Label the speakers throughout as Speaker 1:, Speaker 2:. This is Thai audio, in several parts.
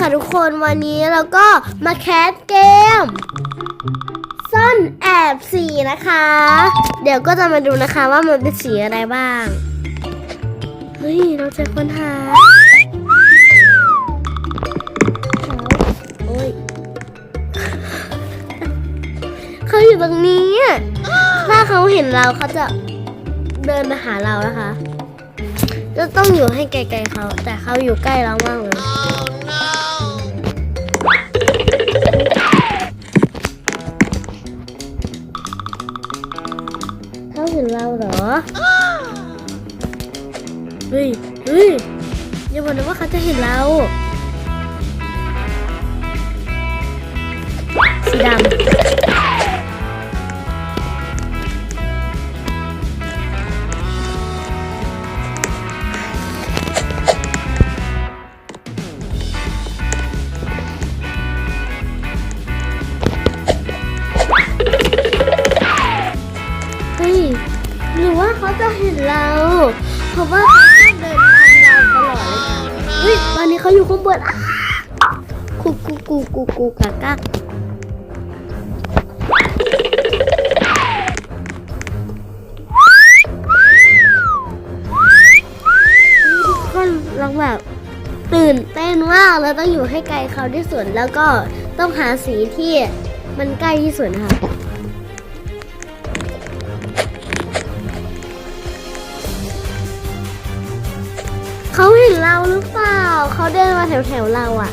Speaker 1: ค่ะทุกคนวันนี้เราก็มาแคสเกมซ่อนแอบสีนะคะ เดี๋ยวก็จะมาดูนะคะว่ามันเป็นสีอะไรบ้าง เฮ้ย เราเจอคนหาโอ้ยเขาอยู่ตรงนี้ ถ้าเขาเห็นเราเขาจะเดินมาหาเรานะคะจะต้องอยู่ให้ไกลๆเขา แต่เขาอยู่ใกล้เรามากเลย นะว่าเขาจะเห็นเราสีดำเฮ้ยหรือว่าเขาจะเห็นเรา เพราะว่า อนนี้เขาอยู่ข้างบนกูกูกูกูกูกากาทุกคนเราแบบตื่นเต้นมากแล้วต้องอยู่ให้ไกลเขาที่สุดแล้วก็ต้องหาสีที่มันใกล้ที่สุดนะคะ เขาเห็นเราหรือเปล่า เขาเดินมาแถวๆเราอะ่ะ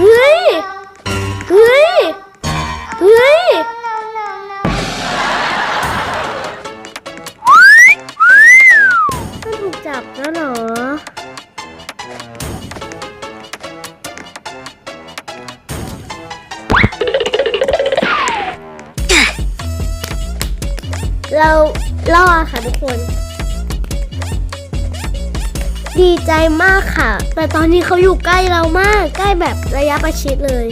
Speaker 1: เฮ้ย เฮ้ย เฮ้ย เรารอค่ะทุกคน ดีใจมากค่ะ แต่ตอนนี้เขาอยู่ใกล้เรามาก ใกล้แบบระยะประชิดเลย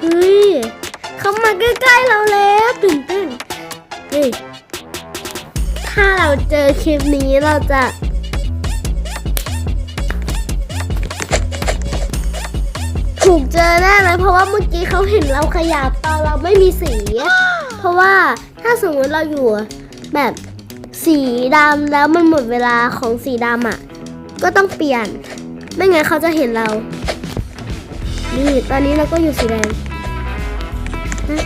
Speaker 1: เฮ้ยเขามาใกล้ๆเราแล้วตื่นเต้นเฮ้ยถ้าเราเจอคลิปนี้เราจะ ถูกเจอแน่เลยเพราะว่าเมื่อกี้เขาเห็นเราขยับตอนเราไม่มีสี เพราะว่าถ้าสมมติเราอยู่แบบสีดำแล้วมันหมดเวลาของสีดำอะ ก็ต้องเปลี่ยน ไม่งั้นเขาจะเห็นเรา นี่ตอนนี้เราก็อยู่สีแดงนะ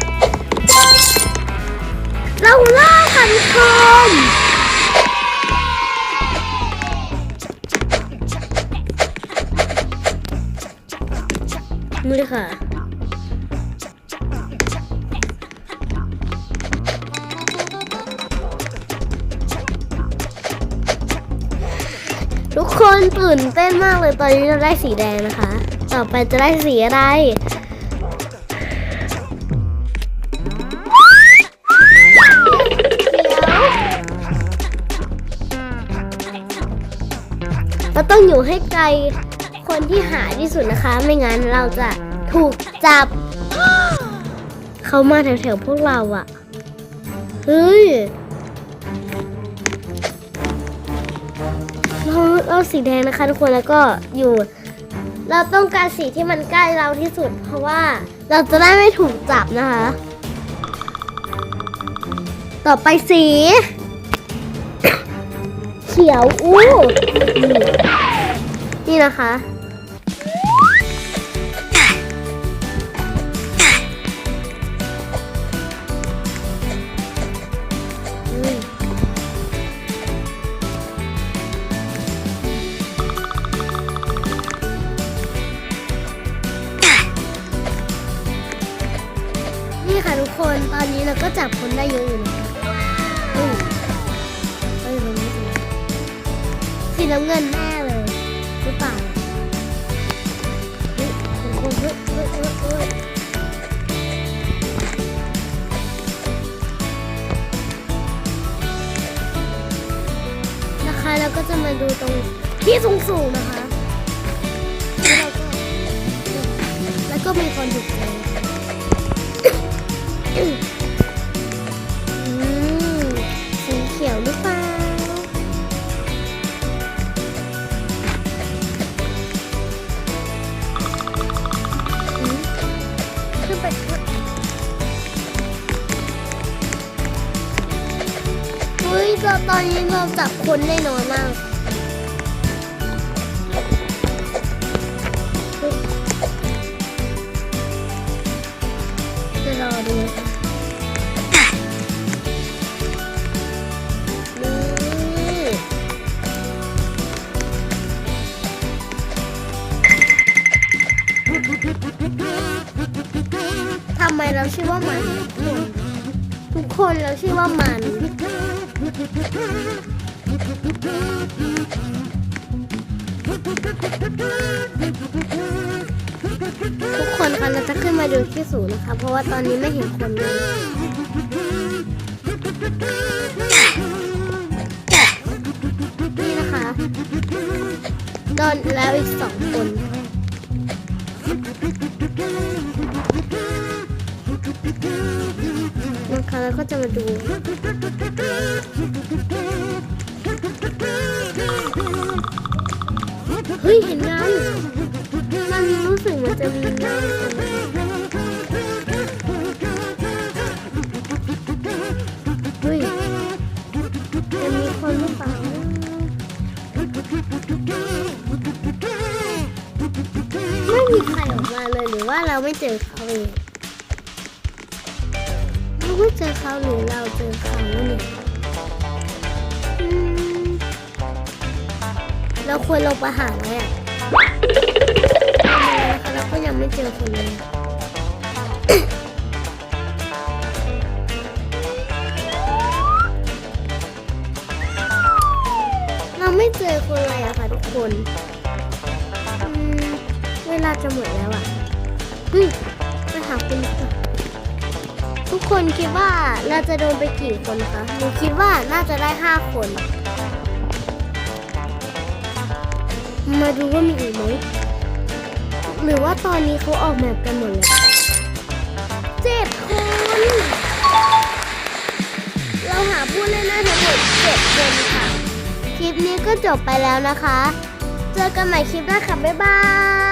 Speaker 1: เราล่าค่ะทุกคน ทุกคนตื่นเต้นมากเลยตอนนี้เราได้สีแดงนะคะ ต่อไปจะได้สีอะไรเราต้องอยู่ให้ไกลคนที่หาที่สุดนะคะ ไม่งั้นเราจะถูกจับ เขามาแถวๆพวกเราอะเฮ้ย เราเราสีแดงนะคะทุกคนแล้วก็อยู่ เราต้องการสีที่มันใกล้เราที่สุด เพราะว่าเราจะได้ไม่ถูกจับนะคะ ต่อไปสี เขียวอู้นี่นะคะ ก็จับคนได้เยอะอยู่นะเฮ้ยเฮ้ยตรงนี้สีน้ำเงินแน่เลยหรือเปล่าเฮ้ยคนเฮ้ยเฮ้ยเฮ้ยนะคะแล้วก็จะมาดูตรงที่สูงๆนะคะ แล้วก็มีคนอยู่เลย เราตอนนี้เราจับคนได้น้อยมากจะรอดูนี่ทำไมเราชื่อว่ามัน ทุกคนเราชื่อว่ามัน ทุกคนคะเราจะขึ้นมาดูที่สูงนะคะ เพราะว่าตอนนี้ไม่เห็นคนเลยนี่นะคะโดนแล้วอีกสองคน นะคะแล้วก็จะมาดู เฮ้ย เห็นงานมันรู้สึกมันจะมีงานตรงนี้เฮ้ยจะมีคนหรือเปล่าไม่มีใครออกมาเลยหรือว่าเราไม่เจอเขาเอง เราเจอเขาหรือเราเจอเขาเนี่ยเราควรลงไปหาไหมอะทำไมนะคะเราก็ยังไม่เจอคนเลยเราไม่เจอคนเลยอะค่ะทุกคน เวลาจะหมดแล้วอะ ทุกคนคิดว่าเราจะโดนไปกี่คนคะหนูคิดว่าน่าจะได้ห้าคน มาดูว่ามีอีกไหม หรือว่าตอนนี้เขาออกแบบกันหมดแล้วเจ็ดคน เราหาผู้เล่นได้ทั้งหมดเจ็ดคนค่ะ คลิปนี้ก็จบไปแล้วนะคะ เจอกันใหม่คลิปหน้าค่ะ บ๊ายบาย